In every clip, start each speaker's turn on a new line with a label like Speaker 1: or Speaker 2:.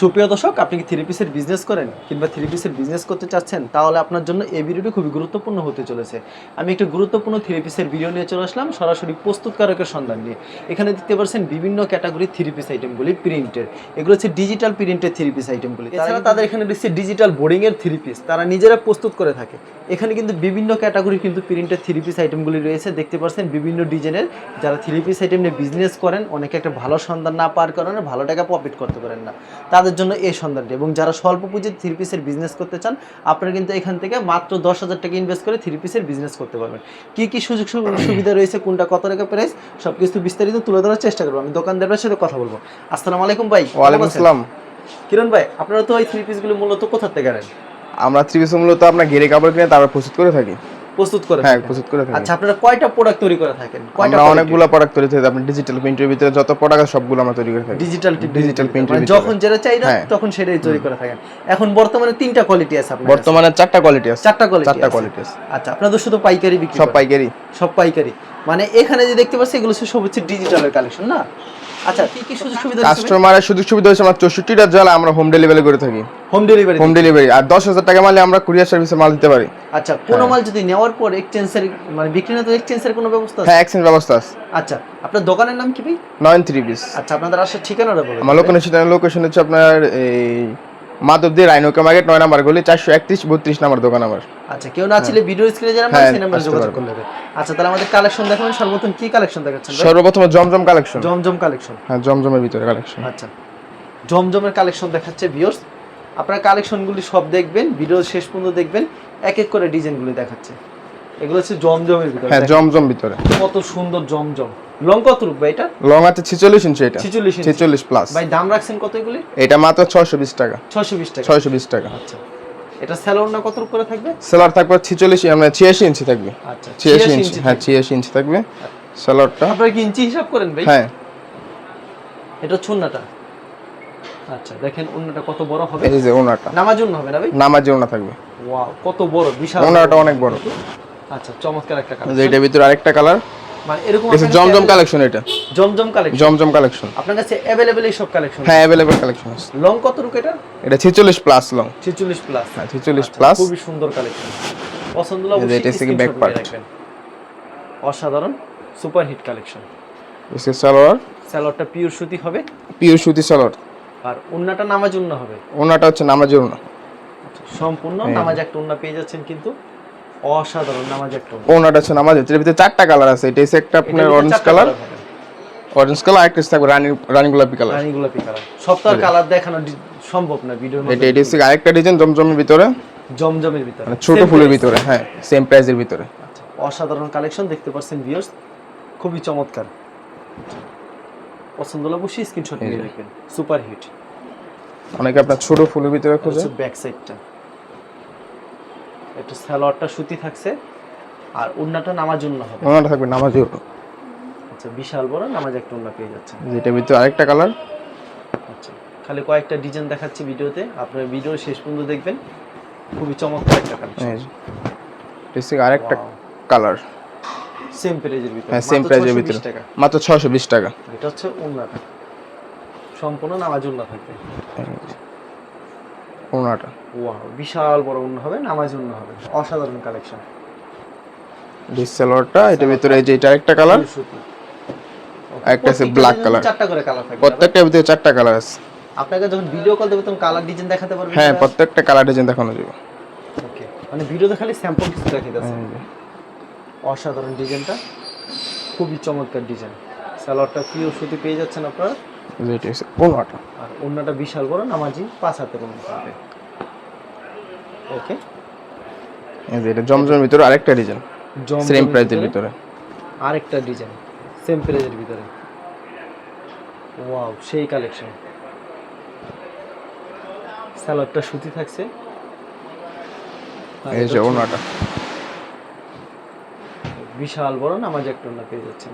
Speaker 1: সুপ্রিয় দর্শক আপনি কি থ্রি পিসের বিজনেস করেন কিংবা থ্রি পিসের বিজনেস করতে চাচ্ছেন? তাহলে আপনার জন্য এই ভিডিওটি খুবই গুরুত্বপূর্ণ হতে চলেছে। আমি একটা গুরুত্বপূর্ণ থ্রি পিসের ভিডিও নিয়ে চলে আসলাম সরাসরি প্রস্তুতকারকের সন্ধান নিয়ে। এখানে দেখতে পাচ্ছেন বিভিন্ন ক্যাটাগরি থ্রি পিস আইটেমগুলি প্রিন্টের এগুলো হচ্ছে ডিজিটাল প্রিন্টের থ্রি পিস আইটেমগুলি এছাড়া তাদের এখানে রয়েছে ডিজিটাল বোর্ডিংয়ের থ্রি পিস তারা নিজেরা প্রস্তুত করে থাকে। এখানে কিন্তু বিভিন্ন ক্যাটাগরি কিন্তু প্রিন্টের থ্রি পিস আইটেমগুলি রয়েছে। দেখতে পাচ্ছেন বিভিন্ন ডিজাইনের যারা থ্রি পিস আইটেম নিয়ে বিজনেস করেন অনেকে একটা ভালো সন্ধান না পাওয়ার কারণে ভালো টাকা প্রফিট করতে পারেন না। তাদের জন্য এই সন্ধানটি। এবং যারা স্বল্প পুঁজির থ্রি পিসের বিজনেস করতে চান আপনারা কিন্তু এখান থেকে মাত্র দশ হাজার টাকা ইনভেস্ট করে থ্রি পিসের বিজনেস করতে পারবেন। কি কি সুযোগ সুবিধা রয়েছে কোনটা কত টাকা প্রাইস সব কিছু বিস্তারিত তুলে ধরার চেষ্টা করব। আমি দোকানদারের সাথে কথা বলব। আসসালামু আলাইকুম ভাই
Speaker 2: ওয়ালাইকুম আসসালাম।
Speaker 1: কিরণ ভাই আপনারা তো এই থ্রি পিসগুলো মূলত কোথা থেকে নেন
Speaker 2: আমরা থ্রি পিস মূলত আপনার ঘেরে কাপড় কিনে তারপর প্রস্তুত করে থাকি।
Speaker 1: প্রস্তুত করে
Speaker 2: হ্যাঁ প্রস্তুত করে থাকি
Speaker 1: আচ্ছা আপনারা কয়টা প্রোডাক্ট তৈরি করে থাকেন? কয়টা
Speaker 2: আমরা অনেকগুলো প্রোডাক্ট তৈরি থাকি আপনার ডিজিটাল প্রিন্টের ভিতরে যত প্রোডাক্ট সবগুলো আমরা তৈরি করে থাকি।
Speaker 1: ডিজিটাল মানে
Speaker 2: ভিতরে।
Speaker 1: যখন যেটা চাই
Speaker 2: হ্যাঁ।
Speaker 1: তখন সেটাই তৈরি করে থাকেন। এখন বর্তমানে তিনটা কোয়ালিটি আছে আপনার
Speaker 2: বর্তমানে চারটা কোয়ালিটি আছে।
Speaker 1: চারটা কোয়ালিটি
Speaker 2: চারটা কোয়ালিটি আছে।
Speaker 1: আচ্ছা আপনাদের শুধু পাইকারি বিক্রি
Speaker 2: সব পাইকারি।
Speaker 1: সব পাইকারি। মানে এখানে যে দেখতে পাচ্ছি এগুলো সব হচ্ছে ডিজিটালের কালেকশন না? আচ্ছা কি কি সুযোগ সুবিধা
Speaker 2: কাস্টমারের সুযোগ সুবিধা হচ্ছে আমরা চৌষট্টিটা জেলা আমরা হোম ডেলিভারি করে থাকি।
Speaker 1: হোম ডেলিভারি
Speaker 2: হোম ডেলিভারি আর দশ হাজার টাকা মালে আমরা কুরিয়ার সার্ভিসে মাল দিতে পারি।
Speaker 1: আচ্ছা কোনো মাল যদি নেওয়ার পর এক্সচেঞ্জের মানে বিক্রি না তো এক্সচেঞ্জের কোনো ব্যবস্থা আছে?
Speaker 2: হ্যাঁ এক্সচেঞ্জ ব্যবস্থা আছে।
Speaker 1: আচ্ছা আপনার দোকানের নাম কি ভাই?
Speaker 2: নয়ন থ্রি বিস
Speaker 1: আচ্ছা আপনাদের আসার ঠিকানাটা বলুন
Speaker 2: আমার লোকেশন লোকেশন হচ্ছে আপনার এই মাধবদী রাইনোকা মার্কেট নয় নাম্বার গলি চারশো একত্রিশ বত্রিশ নাম্বার দোকান আমার।
Speaker 1: আচ্ছা কেউ না ছিল ভিডিও স্ক্রিনে যারা
Speaker 2: হ্যাঁ,
Speaker 1: সেই নাম্বারে যোগাযোগ। করলে আচ্ছা তাহলে আমাদের কালেকশন দেখাবেন। সর্বপ্রথম কি কালেকশন দেখাচ্ছেন?
Speaker 2: সর্বপ্রথম জমজম কালেকশন।
Speaker 1: জমজম কালেকশন।
Speaker 2: হ্যাঁ জমজমের ভিতরে কালেকশন।
Speaker 1: আচ্ছা জমজমের কালেকশন দেখাচ্ছে ভিউয়ার্স আপনারা কালেকশনগুলি সব দেখবেন ভিডিও শেষ পর্যন্ত দেখবেন এক এক করে ডিজাইনগুলি দেখাচ্ছে। এগুলো হচ্ছে জমজমের ভিতরে।
Speaker 2: হ্যাঁ জমজম ভিতরে।
Speaker 1: কত সুন্দর জমজম। লং কত রূপ ভাই এটা?
Speaker 2: লং আছে ছিচল্লিশ ইঞ্চি এটা।
Speaker 1: ছিচল্লিশ ইঞ্চি।
Speaker 2: ছেচল্লিশ প্লাস
Speaker 1: ভাই দাম রাখছেন কত এগুলি?
Speaker 2: এটা মাত্র ছয়শো বিশ টাকা।
Speaker 1: ছয়শো বিশ টাকা।
Speaker 2: ছয়শো বিশ টাকা।
Speaker 1: আচ্ছা। এটা কত রূপ করে থাকবে?
Speaker 2: সেলার থাকবে মানে ইঞ্চি থাকবে।
Speaker 1: আচ্ছা
Speaker 2: ছিয়াশি ইঞ্চি হ্যাঁ ছিয়াশি ইঞ্চি থাকবে সেলারটা
Speaker 1: আপনারা কি ইঞ্চি হিসাব করেন ভাই?
Speaker 2: হ্যাঁ।
Speaker 1: এটা ছুন্নাটা আচ্ছা দেখেন উন্নাটা কত বড় হবে।
Speaker 2: এই যে ওনাটা
Speaker 1: নামার জন্য হবে না ভাই?
Speaker 2: নামাজি ওনা থাকবে।
Speaker 1: ওয়াও কত বড় বিশাল।
Speaker 2: ওনাটা অনেক বড়।
Speaker 1: আচ্ছা চমৎকার একটা কালার।
Speaker 2: এটার ভিতরে আরেকটা কালার।
Speaker 1: মানে এরকম
Speaker 2: এটা জমজম কালেকশন এটা।
Speaker 1: জমজম কালেকশন
Speaker 2: জমজম কালেকশন
Speaker 1: আপনার কাছে অ্যাভেলেবেল এই সব কালেকশন
Speaker 2: হ্যাঁ অ্যাভেলেবল কালেকশন আছে।
Speaker 1: লং কত রুক এটা?
Speaker 2: এটা ছিচল্লিশ প্লাস লং
Speaker 1: 46 প্লাস
Speaker 2: হ্যাঁ ছিচল্লিশ প্লাস
Speaker 1: খুবই সুন্দর কালেকশন পছন্দ হলে
Speaker 2: এটা
Speaker 1: অবশ্যই
Speaker 2: হচ্ছে কি
Speaker 1: স্ক্রিনশট
Speaker 2: back part।
Speaker 1: রাখবেন। অসাধারণ সুপার হিট কালেকশন
Speaker 2: এসে সালোয়ার
Speaker 1: স্যালোয়ারটা পিওর সুতি হবে।
Speaker 2: পিওর সুতি সালোয়ার
Speaker 1: আর উন্নাটা নামাজ উন্না হবে।
Speaker 2: ওনাটা হচ্ছে নামাজি ওনা
Speaker 1: আচ্ছা, সম্পূর্ণ
Speaker 2: হ্যাঁ।
Speaker 1: নামাজ একটা উন্না পেয়ে যাচ্ছেন কিন্তু। অসাধারণ নামাজ একটা
Speaker 2: ওনাটা হচ্ছে নামাজি এটার ভিতরে চারটা কালার আছে এটা একটা আপনার অরেঞ্জ কালার অরেঞ্জ কালার একটা থাকবে রানী রানী গোলাপি কালার
Speaker 1: রানী গোলাপি কালার সব কালার দেখানো সম্ভব না ভিডিওর মধ্যে।
Speaker 2: এটা হচ্ছে আরেকটা ডিজাইন জমজমের ভিতরে।
Speaker 1: জমজমের ভিতরে।
Speaker 2: ছোট ফুলের ভিতরে হ্যাঁ সেম প্রাইসের ভিতরে।
Speaker 1: আচ্ছা, অসাধারণ কালেকশন দেখতে পাচ্ছেন ভিউয়ার্স খুবই চমৎকার। পছন্দ হলে অবশ্যই স্ক্রিনশট নিয়ে রাখবেন। সুপার হিট
Speaker 2: অনেকে আপনার ছোট ফুলের ভিতরে খোঁজে।
Speaker 1: ব্যাক সাইডটা একটু সালোয়ারটা সুতি থাকছে আর উন্নাটা নামার জন্য হবে।
Speaker 2: ওনাটা থাকবে নামাজি ওনা
Speaker 1: আচ্ছা বিশাল বড় নামাজ একটা উন্না পেয়ে যাচ্ছেন
Speaker 2: যেটার ভিতরে আরেকটা কালার
Speaker 1: আচ্ছা খালি কয়েকটা ডিজাইন দেখাচ্ছি ভিডিওতে আপনার ভিডিও শেষ পর্যন্ত দেখবেন। খুবই চমৎকার একটা কালেকশন
Speaker 2: হচ্ছে আরেকটা কালার
Speaker 1: সেম প্রাইজের ভিতরে।
Speaker 2: হ্যাঁ সেম
Speaker 1: 620
Speaker 2: ভিতরে। মাত্র ছয়শো বিশ টাকা।
Speaker 1: এটা হচ্ছে উন্নাটা। সম্পূর্ণ নামাজ উন্না থাকবে।
Speaker 2: ওনাটা
Speaker 1: ওয়াও বিশাল বড় উন্না হবে নামাজ উন্না হবে। অসাধারণ কালেকশন
Speaker 2: ডিসেলরটা এটার ভিতরে এই যে এটা আরেকটা কালার একটা আছে black color।
Speaker 1: চারটা করে কালার থাকবে।
Speaker 2: প্রত্যেকটার ভিতরে চারটা কালার আছে।
Speaker 1: আপনাকে যখন ভিডিও কল দেবে তখন কালার ডিজাইন দেখাতে পারবেন
Speaker 2: হ্যাঁ প্রত্যেকটা কালার ডিজাইন দেখানো যাবে।
Speaker 1: ওকে মানে ভিডিওতে খালি স্যাম্পল কিছু দেখিয়ে দিচ্ছে অসাধারণ ডিজাইনটা খুবই চমৎকার ডিজাইন সালোয়ারটা পিওর সুতি পেয়ে যাচ্ছেন আপনারা।
Speaker 2: এই হচ্ছে ওনাটা
Speaker 1: আর অন্যটা বিশাল বড় নামাজি পাঁচ হাতের ওকে
Speaker 2: এই যে এটা জমজমের ভিতরে আরেকটা ডিজাইন। সেম প্রাইসের ভিতরে
Speaker 1: আরেকটা ডিজাইন সেম প্রাইজের ভিতরে। ওয়াও সেই কালেকশন সালোয়ারটা সুতি থাকছে। আর
Speaker 2: এই যে ওনাটা
Speaker 1: বিশাল বড় নামাজ একটা পেয়ে যাচ্ছেন।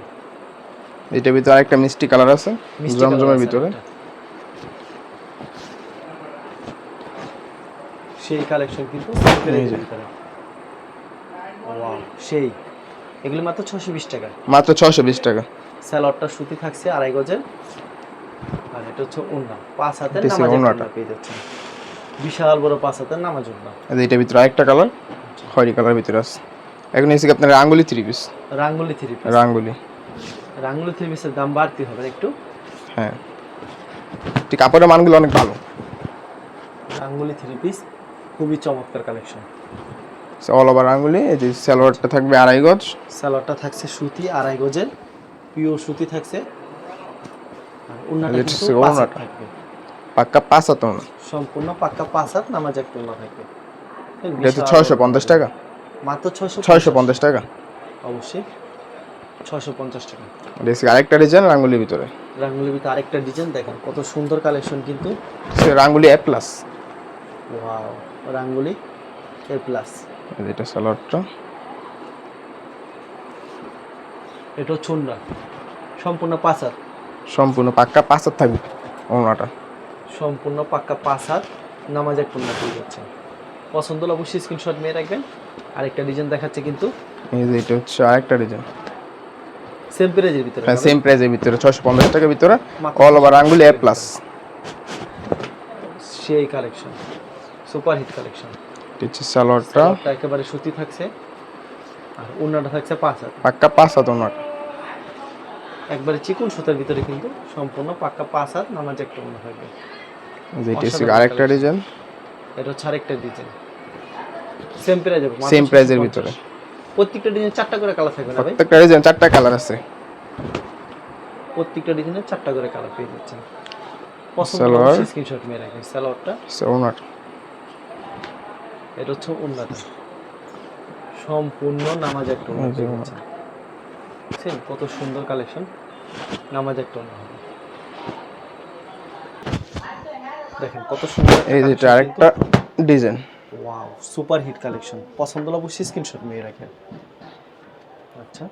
Speaker 2: এটার ভিতরে আরেকটা মিষ্টি কালার আছে জমজমের ভিতরে।
Speaker 1: সেই কালেকশন কিন্তু সেই। এগুলো মাত্র ছশো বিশ টাকা।
Speaker 2: মাত্র ছয়শো বিশ টাকা।
Speaker 1: স্যালোয়ারটা সুতি থাকছে আড়াই গজের। আর এটা হচ্ছে ওন্না পাঁচ হাতের
Speaker 2: এটা
Speaker 1: নামাজ। পেয়ে যাচ্ছেন। বিশাল বড় পাঁচ হাতের নামাজ ওন্না
Speaker 2: যে এটার ভিতরে আরেকটা কালার। খয়রি কালার ভিতরে আছে। এখন এসে আপনার আঙ্গুলি থ্রি পিস
Speaker 1: রাঙ্গুলি থ্রি পিস
Speaker 2: রাঙ্গুলি।
Speaker 1: রাঙ্গুলি থ্রি পিসের দাম বাড়তি হবে একটু?
Speaker 2: হ্যাঁ। ঠিক কাপড়ের মানগুলো অনেক ভালো।
Speaker 1: রাঙ্গুলি থ্রি পিস খুবই চমৎকার কালেকশন
Speaker 2: অল ওভার আঙ্গুলি এই যে সালোয়ারটা থাকবে আড়াই গজ।
Speaker 1: সালোয়ারটা থাকছে সুতি আড়াই গজের। পিওর সুতি থাকছে।
Speaker 2: পাক্কা পাঁচ হাত
Speaker 1: সম্পূর্ণ পাক্কা পাঁচ হাত নামাজ একটা ওন্না থাকবে।
Speaker 2: এটা ছয়শো পঞ্চাশ টাকা।
Speaker 1: মাত্র ছয়শো
Speaker 2: ছয়শো পঞ্চাশ টাকা।
Speaker 1: অবশ্যই। ছয়শো পঞ্চাশ টাকা।
Speaker 2: হচ্ছে আরেকটা ডিজাইন রাঙ্গুলির ভিতরে।
Speaker 1: রাঙ্গুলির ভিতরে আরেকটা ডিজাইন দেখেন কত সুন্দর কালেকশন কিন্তু।
Speaker 2: রাঙ্গুলি এ প্লাস
Speaker 1: ওয়াও রাঙ্গুলি এ প্লাস
Speaker 2: এটা সালোয়ারটা
Speaker 1: এটা হচ্ছে সম্পূর্ণ পাঁচ হাত
Speaker 2: সম্পূর্ণ পাক্কা পাঁচ হাত থাকবে ওনাটা।
Speaker 1: সম্পূর্ণ পাক্কা পাঁচ হাত নামাজ এক পূর্ণ পেয়ে যাচ্ছে। পছন্দ হলে অবশ্যই স্ক্রিনশট নিয়ে রাখবেন। আরেকটা ডিজাইন দেখাচ্ছে কিন্তু।
Speaker 2: এই যে এটা হচ্ছে আরেকটা ডিজাইন
Speaker 1: সেম প্রাইজের ভিতরে
Speaker 2: হ্যাঁ সেম প্রাইসের ভিতরে ছয়শো পঞ্চাশ টাকার ভিতরে অল ওভার আঙ্গুলি এ প্লাস
Speaker 1: সেই কালেকশন সুপার হিট কালেকশন
Speaker 2: হচ্ছে সালোয়ারটা।
Speaker 1: একেবারে সুতি থাকছে আর অন্যটা থাকছে পাঁচ হাত।
Speaker 2: পাক্কা পাঁচ হাত ওনাটা
Speaker 1: একবারে চিকুন সুতার ভিতরে কিন্তু সম্পূর্ণ পাক্কা পাঁচ হাত নামাজ একটা অন্য থাকবে।
Speaker 2: এই যে এটা হচ্ছে
Speaker 1: অসাধারণ
Speaker 2: আরেকটা। ডিজাইন
Speaker 1: এটা হচ্ছে আরেকটা ডিজাইন সেম প্রাইজের
Speaker 2: price এর ভিতরে।
Speaker 1: প্রত্যেকটা ডিজাইন চারটা করে কালার থাকবে না ভাই?
Speaker 2: প্রত্যেকটা ডিজাইন চারটা কালার আছে।
Speaker 1: প্রত্যেকটা ডিজাইনের চারটা করে কালার পেয়ে যাচ্ছেন। পছন্দ
Speaker 2: সালোয়ার।
Speaker 1: স্ক্রিনশট মেরে রাখবেন। সালোয়ারটা
Speaker 2: ওনাটা
Speaker 1: এটা হচ্ছে উন্নতা। সম্পূর্ণ নামাজ একটা উন্নত দেখছেন কত সুন্দর কালেকশন নামাজ একটা হবে দেখেন কত সুন্দর
Speaker 2: এই যে আরেকটা design
Speaker 1: wow super hit collection পছন্দ হলে অবশ্যই স্ক্রিনশট মেরে রাখেন। আচ্ছা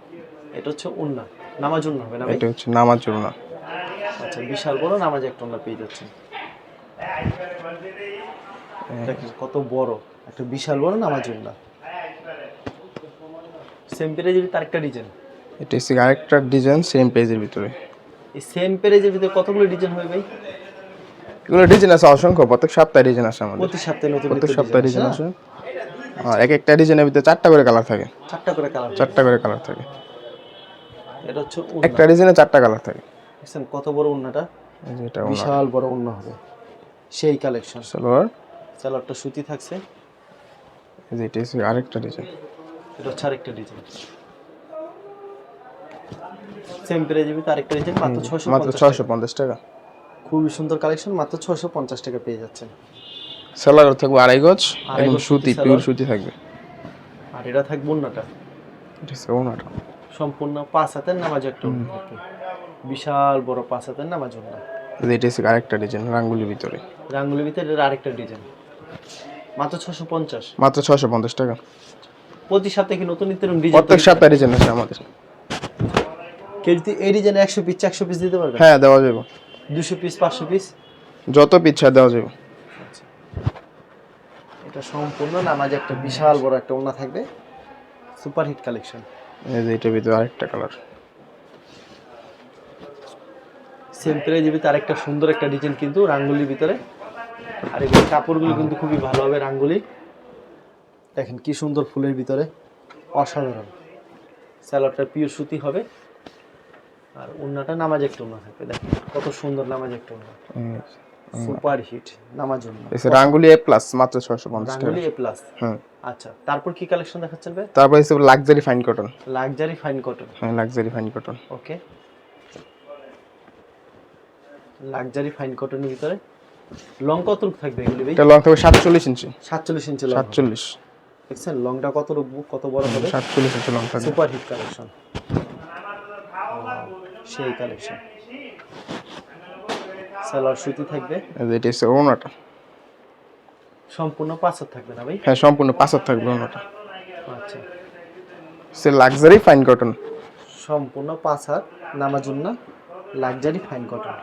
Speaker 1: এটা হচ্ছে উন্না। নামাজ উন্না হবে না
Speaker 2: এটা হচ্ছে নামাজ জন্য
Speaker 1: আচ্ছা বিশাল বড় নামাজ একটা উন্না পেয়ে যাচ্ছেন। দেখেন কত বড় একটা বিশাল বড় নামাজ উন্না। সেম পেরেজের তার একটা ডিজাইন
Speaker 2: এটা হচ্ছে আরেকটা ডিজাইন সেম পেজের ভিতরে।
Speaker 1: এই সেম পেরেজের ভিতরে কতগুলো ডিজাইন হবে ভাই?
Speaker 2: এগুলো ডিজাইন আছে অসংখ্য প্রত্যেক সপ্তাহে ডিজাইন আছে আমাদের।
Speaker 1: প্রতি সপ্তাহে নতুন
Speaker 2: প্রত্যেক সপ্তাহে
Speaker 1: ডিজাইন
Speaker 2: আছে। আর এক একটা ডিজাইনের ভিতরে চারটা করে কালার থাকে।
Speaker 1: চারটা করে কালার
Speaker 2: চারটা করে কালার থাকে।
Speaker 1: এটা হচ্ছে
Speaker 2: একটা ডিজাইনে চারটা কালার থাকে।
Speaker 1: দেখছেন কত বড় উন্নাটা?
Speaker 2: এই যে এটা
Speaker 1: বিশাল বড় উন্না হবে। সেই কালেকশন
Speaker 2: সালোয়ার।
Speaker 1: সালোয়ারটা সুতি থাকছে।
Speaker 2: এই যে এটা আরেকটা ডিজাইন
Speaker 1: এটা হচ্ছে আরেকটা ডিজাইন সেম ভিতরে আরেকটা ডিজাইন মাত্র ছয়শো
Speaker 2: মাত্র ছয়শো পঞ্চাশ টাকা।
Speaker 1: খুবই সুন্দর কালেকশন মাত্র ছয়শো পঞ্চাশ টাকা পেয়ে যাচ্ছেন।
Speaker 2: সালোয়ার থাকবে আড়াই গজ এবং সুতি পিওর সুতি থাকবে।
Speaker 1: আর এটা থাকবে উন্নাটা
Speaker 2: এটা ওনাটা
Speaker 1: সম্পূর্ণ পাঁচ হাতের নামাজ একটা বিশাল বড় পাঁচ হাতের নামাজ উন্না
Speaker 2: এই যে এটা হচ্ছে আরেকটা ডিজাইন রাঙ্গুলির ভিতরে।
Speaker 1: রাঙ্গুলির ভিতরে এটার আরেকটা ডিজাইন। মাত্র ছশো পঞ্চাশ।
Speaker 2: মাত্র ছয়শো পঞ্চাশ টাকা।
Speaker 1: প্রতি সপ্তাহে কি নতুন নিত্য ডিজাইন
Speaker 2: প্রত্যেক সপ্তাহে ডিজাইন আছে আমাদের।
Speaker 1: যদি এই ডিজাইনে একশো পিস একশো পিস দিতে পারবে?
Speaker 2: হ্যাঁ দেওয়া যাবে।
Speaker 1: দুশো পিস পাঁচশো পিস
Speaker 2: যত পিচ্ছা দেওয়া যাবে।
Speaker 1: এটা সম্পূর্ণ নামাজ একটা বিশাল বড় একটা ওনা থাকবে। Super hit collection.
Speaker 2: এই যে এটার ভিতরে আরেকটা কালার
Speaker 1: সেম প্রাইজের ভিতরে আরেকটা সুন্দর একটা ডিজাইন কিন্তু রাঙ্গুলির ভিতরে। আর এই কাপড়গুলো কিন্তু খুবই ভালো হবে রাঙ্গুলি। দেখেন কি সুন্দর ফুলের ভিতরে। অসাধারণ। স্যালাডটা পিওর সুতি হবে। আর উন্নাটা নামাজ একটা উন্না থাকবে দেখেন কত সুন্দর নামাজ একটা উন্না। সুপার হিট নামাজ উন্না।
Speaker 2: রাঙ্গুলি এ প্লাস মাত্র ছয়শো পঞ্চাশ টাকা।
Speaker 1: রাঙ্গুলি এ প্লাস
Speaker 2: হ্যাঁ
Speaker 1: আচ্ছা তারপর কি কালেকশন দেখাচ্ছেন ভাই?
Speaker 2: তারপর এসে luxury fine cotton
Speaker 1: luxury fine cotton
Speaker 2: হ্যাঁ luxury fine cotton
Speaker 1: okay luxury fine কটনের ভিতরে লং কত রূপ থাকবে এগুলি ভাই?
Speaker 2: এটা লং থাকবে সাতচল্লিশ ইঞ্চি
Speaker 1: সাতচল্লিশ ইঞ্চি লং
Speaker 2: সাতচল্লিশ।
Speaker 1: দেখছেন? লংটা কত রূপ কত বড় হবে?
Speaker 2: সাতচল্লিশ ইঞ্চি লং থাকবে।
Speaker 1: সুপার হিট কালেকশন সেই কালেকশন সালোয়ার সুতি থাকবে।
Speaker 2: এটা এসে ওনাটা
Speaker 1: সম্পূর্ণ পাঁচশো থাকবে না ভাই?
Speaker 2: হ্যাঁ সম্পূর্ণ পাঁচার থাকবে ওনাটা
Speaker 1: আচ্ছা।
Speaker 2: সে লাক্সারি ফাইন কটন
Speaker 1: সম্পূর্ণ পাঁচ হাত নামাজুন্না luxury fine cotton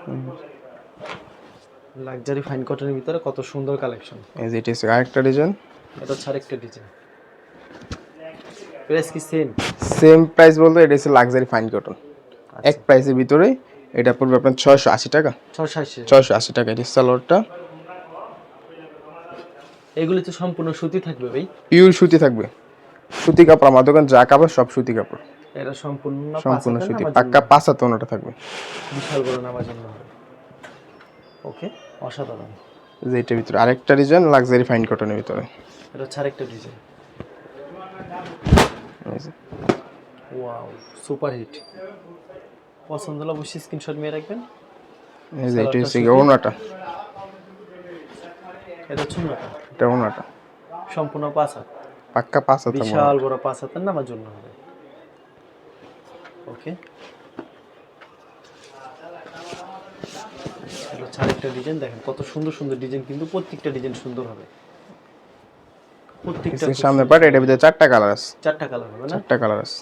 Speaker 1: luxury fine কটনের ভিতরে কত সুন্দর কালেকশন
Speaker 2: এই যে এটা আরেকটা ডিজাইন
Speaker 1: এটা হচ্ছে আরেকটা ডিজাইন প্রাইস কি সেম
Speaker 2: সেম প্রাইস বলতে এটা হচ্ছে লাক্সারি ফাইন কটন এক প্রাইসের ভিতরে এটা পড়বে আপনার ছয়শো আশি টাকা। ছয়শো আশি। টাকা এটি সালোয়ারটা।
Speaker 1: এগুলি তো সম্পূর্ণ সুতি থাকবে ভাই।
Speaker 2: পিওর সুতি থাকবে। সুতি কাপড় আমার দোকান যা কাপড় সব সুতি কাপড়।
Speaker 1: এটা সম্পূর্ণ
Speaker 2: সম্পূর্ণ সুতি।
Speaker 1: নামাজ
Speaker 2: পাক্কা পাঁচ হাত ওনাটা থাকবে।
Speaker 1: বিশাল বড় নামার জন্য ওকে অসাধারণ।
Speaker 2: যে এটার ভিতরে আরেকটা ডিজাইন লাক্সারি ফাইন কটনের ভিতরে।
Speaker 1: এটা হচ্ছে আরেকটা ডিজাইন ওয়াও সুপার হিট পছন্দ হলে অবশ্যই স্ক্রিনশট নিয়ে রাখবেন।
Speaker 2: এই যে এটা হচ্ছে ওনাটা
Speaker 1: এটা হচ্ছে অন্যটা
Speaker 2: এটা ওনাটা
Speaker 1: সম্পূর্ণ পাঁচ হাত।
Speaker 2: পাক্কা পাঁচ হাত
Speaker 1: বিশাল বড় পাঁচ হাতের নামার জন্য হবে। ওকে এটা আরেকটা ডিজাইন দেখেন কত সুন্দর সুন্দর ডিজাইন কিন্তু প্রত্যেকটা ডিজাইন সুন্দর হবে। প্রত্যেকটা
Speaker 2: সামনে পাট এটার ভিতরে চারটা কালার আছে।
Speaker 1: চারটা কালার হবে না?
Speaker 2: চারটা কালার আছে।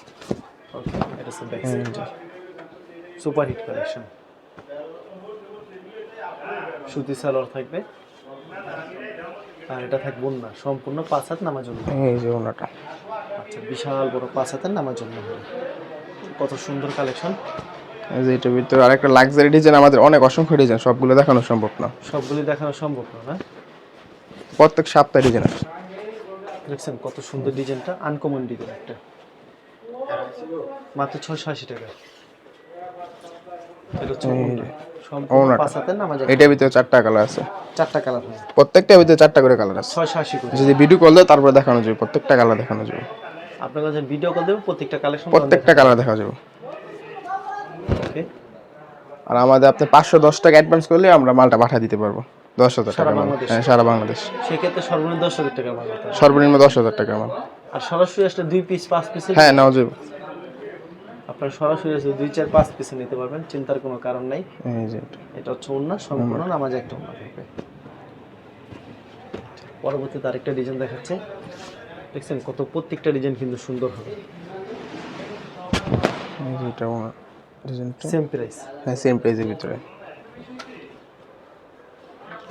Speaker 1: ওকে এটা হচ্ছে ব্যাক সাইডটা সুপার হিট কালেকশন। সুতি সালোয়ার থাকবে। আর এটা থাকবে না সম্পূর্ণ পাঁচ হাত নামার জন্য
Speaker 2: এই যে ওনাটা
Speaker 1: আচ্ছা বিশাল বড় পাঁচ হাতের নামার জন্য কত সুন্দর কালেকশন।
Speaker 2: এই যে এটার ভিতরে আরেকটা লাক্সারি ডিজাইন আমাদের অনেক অসংখ্য ডিজাইন সবগুলো দেখানো সম্ভব না।
Speaker 1: সবগুলি দেখানো সম্ভব না না?
Speaker 2: প্রত্যেক সপ্তাহে ডিজাইন আছে
Speaker 1: দেখছেন কত সুন্দর ডিজাইনটা আনকমন ডিজাইন একটা। মাত্র ছয়শো আশি টাকা এটা হচ্ছে ওড়না। সম্পূর্ণ
Speaker 2: ওড়নাটা।
Speaker 1: পাঁচ হাতের নামাজ
Speaker 2: এটার ভিতরে চারটা কালার আছে।
Speaker 1: চারটা কালার
Speaker 2: ভিতরে চারটা করে কালার আছে।
Speaker 1: ছয়শো আশি করে।
Speaker 2: যদি ভিডিও কল দেয় তারপরে দেখানো যাবে। প্রত্যেকটা কালার দেখানো যাবে।
Speaker 1: আপনার কাছে ভিডিও কল দেবো প্রত্যেকটা কালেকশন
Speaker 2: প্রত্যেকটা কালার দেখা যাবে। আর আমাদের আপনি পাঁচশো দশ টাকা অ্যাডভান্স করলে আমরা মালটা পাঠিয়ে দিতে পারব। দশ হাজার টাকা? হ্যাঁ সারা বাংলাদেশ।
Speaker 1: সেক্ষেত্রে সর্বনিম্ন দশ হাজার টাকা।
Speaker 2: সর্বনিম্ন দশ হাজার টাকা
Speaker 1: আর সরাসরি আসলে দুই পিস পাঁচ পিসের
Speaker 2: হ্যাঁ নেওয়া যাবে।
Speaker 1: আপনার সরাসরি দুই চার পাঁচ পিসে নিতে পারবেন চিন্তার কোনো কারণ নাই।
Speaker 2: এটা।
Speaker 1: হচ্ছে ওড়না সম্পূর্ণ নামাজ একটা ওড়না থাকবে। পরবর্তীতে আরেকটা ডিজাইন দেখাচ্ছে। দেখছেন কত প্রত্যেকটা ডিজাইন কিন্তু সুন্দর হবে।
Speaker 2: এই এটা ডিজাইনটা
Speaker 1: সেম প্রাইস
Speaker 2: হ্যাঁ সেম প্রাইসের ভিতরে।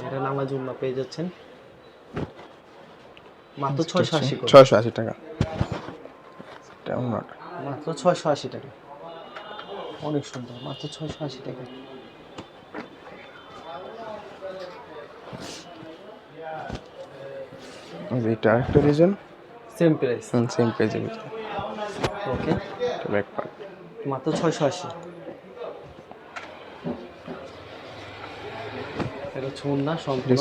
Speaker 1: এটা নামাজ পেয়ে যাচ্ছেন মাত্র ছয়শো আশি
Speaker 2: ছয়শো আশি টাকা। এটা
Speaker 1: মাত্র ছয়শো আশি টাকা। অনেক সুন্দর মাত্র ছয়শো আশি টাকা।
Speaker 2: এটা আরেকটা ডিজাইন
Speaker 1: সেম প্রাইস
Speaker 2: সেম প্রাইসের ভিতরে।
Speaker 1: ওকে
Speaker 2: ব্যাক পার্ট
Speaker 1: মাত্র ছয়শো আশি। এটা হচ্ছে ওড়না সম্পূর্ণ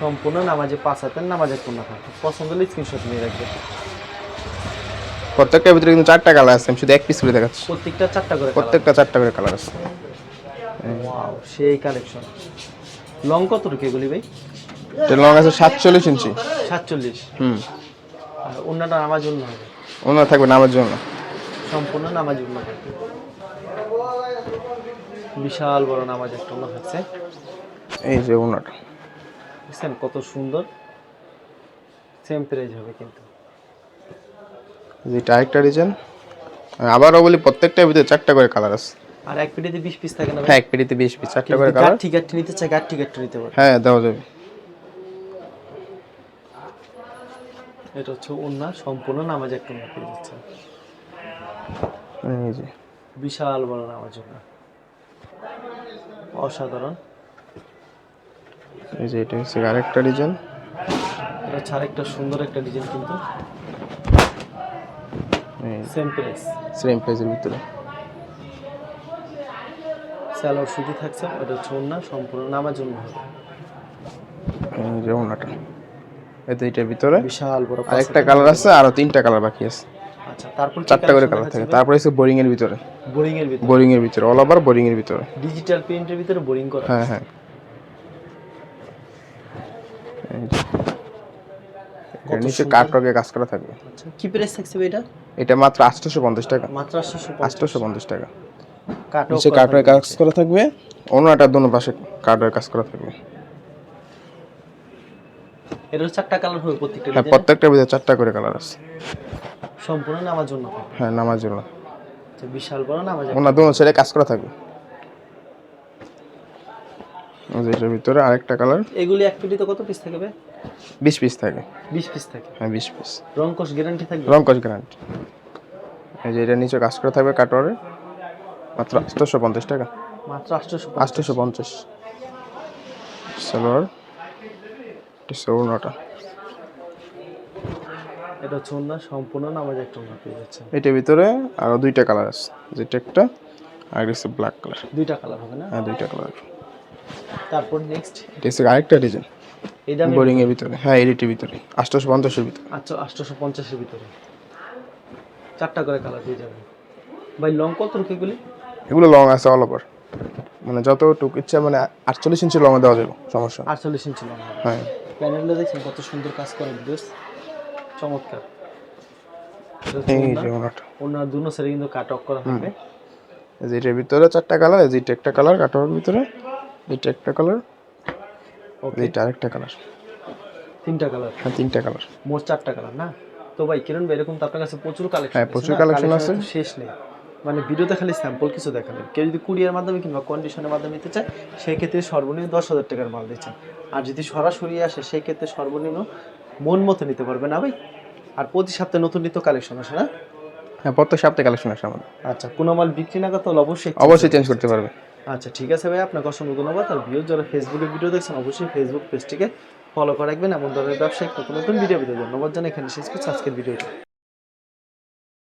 Speaker 1: সম্পূর্ণ নামাজে পাঁচ হাতের নামাজের পূর্ণ থাকবে। পছন্দ হলে স্ক্রিনশট নিয়ে রাখবে।
Speaker 2: প্রত্যেকটার ভিতরে কিন্তু চারটা কালার আছে আমি শুধু এক পিস করে দেখাচ্ছি।
Speaker 1: প্রত্যেকটা চারটা করে
Speaker 2: প্রত্যেকটা চারটা করে কালার আছে।
Speaker 1: Wow, সেই কালেকশন লং কত রুকি এগুলি ভাই?
Speaker 2: এটা লং আছে সাতচল্লিশ ইঞ্চি
Speaker 1: সাতচল্লিশ?
Speaker 2: হুম।
Speaker 1: আর অন্যটা নামাজ জন্য হবে।
Speaker 2: ওনার থাকবে নামের জন্য।
Speaker 1: সম্পূর্ণ নামাজ জন্য। থাকবে বিশাল বড় নামাজ একটা অন্য থাকছে।
Speaker 2: এই যে
Speaker 1: দেখছেন কত সুন্দর? সেম প্রাইস হবে কিন্তু।
Speaker 2: যেটা আরেকটা ডিজাইন আবারও বলি প্রত্যেকটার ভিতরে চারটা করে কালার আছে।
Speaker 1: আর এক পেটিতে বিশ পিস থাকে না?
Speaker 2: হ্যাঁ এক পেটিতে বিশ পিস চারটা করে কালার
Speaker 1: গাঁঠি গাঁঠি নিতে চায় গাঁঠি গাঁঠি নিতে পারে।
Speaker 2: হ্যাঁ দেওয়া যাবে।
Speaker 1: এটা হচ্ছে অন্য সম্পূর্ণ নামাজ একটা অন্য পেয়ে যাচ্ছে।
Speaker 2: এই যে।
Speaker 1: বিশাল বড় নামাজ জন্য অসাধারণ।
Speaker 2: এই যে এটা হচ্ছে আরেকটা ডিজাইন
Speaker 1: এটা হচ্ছে আরেকটা সুন্দর একটা ডিজাইন কিন্তু। সেম প্রাইস
Speaker 2: সেম প্রাইসের ভিতরে।
Speaker 1: স্যালোর সুতি থাকছে এটা হচ্ছে সম্পূর্ণ নামাজ জন্য হবে।
Speaker 2: যে ওনাটা এতে এটার ভিতরে
Speaker 1: বিশাল বড়
Speaker 2: আরেকটা কালার আছে আরও তিনটা কালার বাকি আছে।
Speaker 1: আচ্ছা তারপর
Speaker 2: চারটা করে কালার থাকে। তারপরে হচ্ছে বোরিং এর ভিতরে।
Speaker 1: বোরিং এর ভিতরে।
Speaker 2: বোরিং এর ভিতরে অল ওভার বোরিং এর ভিতরে।
Speaker 1: ডিজিটাল প্রিন্টের ভিতরে বোরিং করা
Speaker 2: হ্যাঁ হ্যাঁ। এর নিচে কাটরকে কাজ করা থাকবে।
Speaker 1: আচ্ছা কি প্রাইস থাকছে ভাই এটা?
Speaker 2: এটা মাত্র আটশোশো পঞ্চাশ টাকা।
Speaker 1: মাত্র আটশোশো
Speaker 2: আটশোশো পঞ্চাশ টাকা।
Speaker 1: কাটো
Speaker 2: নিচে কাটরের কাজ করা থাকবে। অন্যটা দোনো পাশে কাটরের কাজ করা থাকবে।
Speaker 1: হচ্ছে চারটা কালার হবে প্রত্যেকটা
Speaker 2: হ্যাঁ
Speaker 1: ডিজাইন
Speaker 2: প্রত্যেকটার ভিতরে চারটা করে কালার আছে।
Speaker 1: সম্পূর্ণ নামার জন্য।
Speaker 2: হ্যাঁ নামার জন্য।
Speaker 1: আচ্ছা, বিশাল বড় নামাজ
Speaker 2: ওনার দোনো ছেড়ে কাজ করা থাকবে। যে এটার ভিতরে আরেকটা কালার
Speaker 1: এগুলি এক পেটিতে কত পিস থাকবে
Speaker 2: বিশ পিস থাকে।
Speaker 1: বিশ পিস থাকে?
Speaker 2: হ্যাঁ বিশ পিস
Speaker 1: রংকশ গ্যারান্টি থাকবে?
Speaker 2: রং কস গ্যারান্টি এই যে এটা নিচে কাজ করা থাকবে কাটোয়ারে। মাত্র আটশোশো পঞ্চাশ টাকা।
Speaker 1: মাত্র আটশোশো
Speaker 2: আটশোশো পঞ্চাশ। সালোয়ার ওড়নাটা
Speaker 1: এটা হচ্ছে সম্পূর্ণ নামাজ একটা ওনা পেয়ে যাচ্ছে
Speaker 2: এটার ভিতরে আরও দুইটা কালার আছে। যেটা একটা আর হচ্ছে ব্ল্যাক কালার
Speaker 1: দুইটা কালার হবে না?
Speaker 2: হ্যাঁ দুইটা কালার
Speaker 1: তারপর নেক্সট
Speaker 2: এটা আরেকটা ডিজাইন বোরিং এর ভিতরে। হ্যাঁ এডিটির ভিতরে। আটশোশো পঞ্চাশের ভিতরে।
Speaker 1: আচ্ছা আটশোশো পঞ্চাশের ভিতরে। চারটা করে কালার দিয়ে যাবেন ভাই লং কত রুকে এগুলি?
Speaker 2: এগুলো লং আছে অল ওভার মানে যতটুকু ইচ্ছা মানে আটচল্লিশ ইঞ্চি লং দেওয়া যাবে সমস্যা।
Speaker 1: আটচল্লিশ ইঞ্চি লং
Speaker 2: হ্যাঁ।
Speaker 1: প্যানেলটা দেখছেন কত সুন্দর কাজ করে ড্রেস চমৎকার।
Speaker 2: এই যে ওনাটা।
Speaker 1: ওনার দুনো সাইডে কিন্তু কাট অফ করা থাকবে
Speaker 2: এই যে এটার ভিতরে চারটা কালার এই যে এটা একটা কালার কাটার ভিতরে এটা একটা কালার এটা আরেকটা কালার
Speaker 1: তিনটা কালার
Speaker 2: হ্যাঁ তিনটা কালার
Speaker 1: মোট চারটা কালার না? তো ভাই কিরণ ভাই এরকম তো আপনার কাছে প্রচুর কালেকশন
Speaker 2: হ্যাঁ, প্রচুর collection আছে।
Speaker 1: শেষ নেই। মানে ভিডিওতে খালি স্যাম্পল কিছু দেখালেন কেউ যদি কুরিয়ার মাধ্যমে কিংবা কন্ডিশনের মাধ্যমে নিতে চায় সেই ক্ষেত্রে সর্বনিম্ন দশ হাজার টাকার মাল দিচ্ছেন। আর যদি সরাসরি আসে সেই ক্ষেত্রে সর্বনিম্ন মন মতো নিতে পারবে না ভাই? আর প্রতি সপ্তাহে নতুন নিত্য কালেকশন আসে না?
Speaker 2: হ্যাঁ প্রত্যেক সপ্তাহে কালেকশন আসে আমাদের।
Speaker 1: আচ্ছা কোনো মাল বিক্রি না করতে হলে অবশ্যই
Speaker 2: অবশ্যই চেঞ্জ করতে পারবে।
Speaker 1: আচ্ছা ঠিক আছে ভাই আপনাকে অসংখ্য ধন্যবাদ। আর ভিডিও যারা ফেসবুকে ভিডিও দেখছেন, অবশ্যই ফেসবুক পেজটিকে ফলো করে রাখবেন। এমন ধরনের ব্যবসায়িক নতুন নতুন ভিডিও ভিডিও ধন্যবাদ জানাই। এখানে শেষ করছি আজকের ভিডিওটি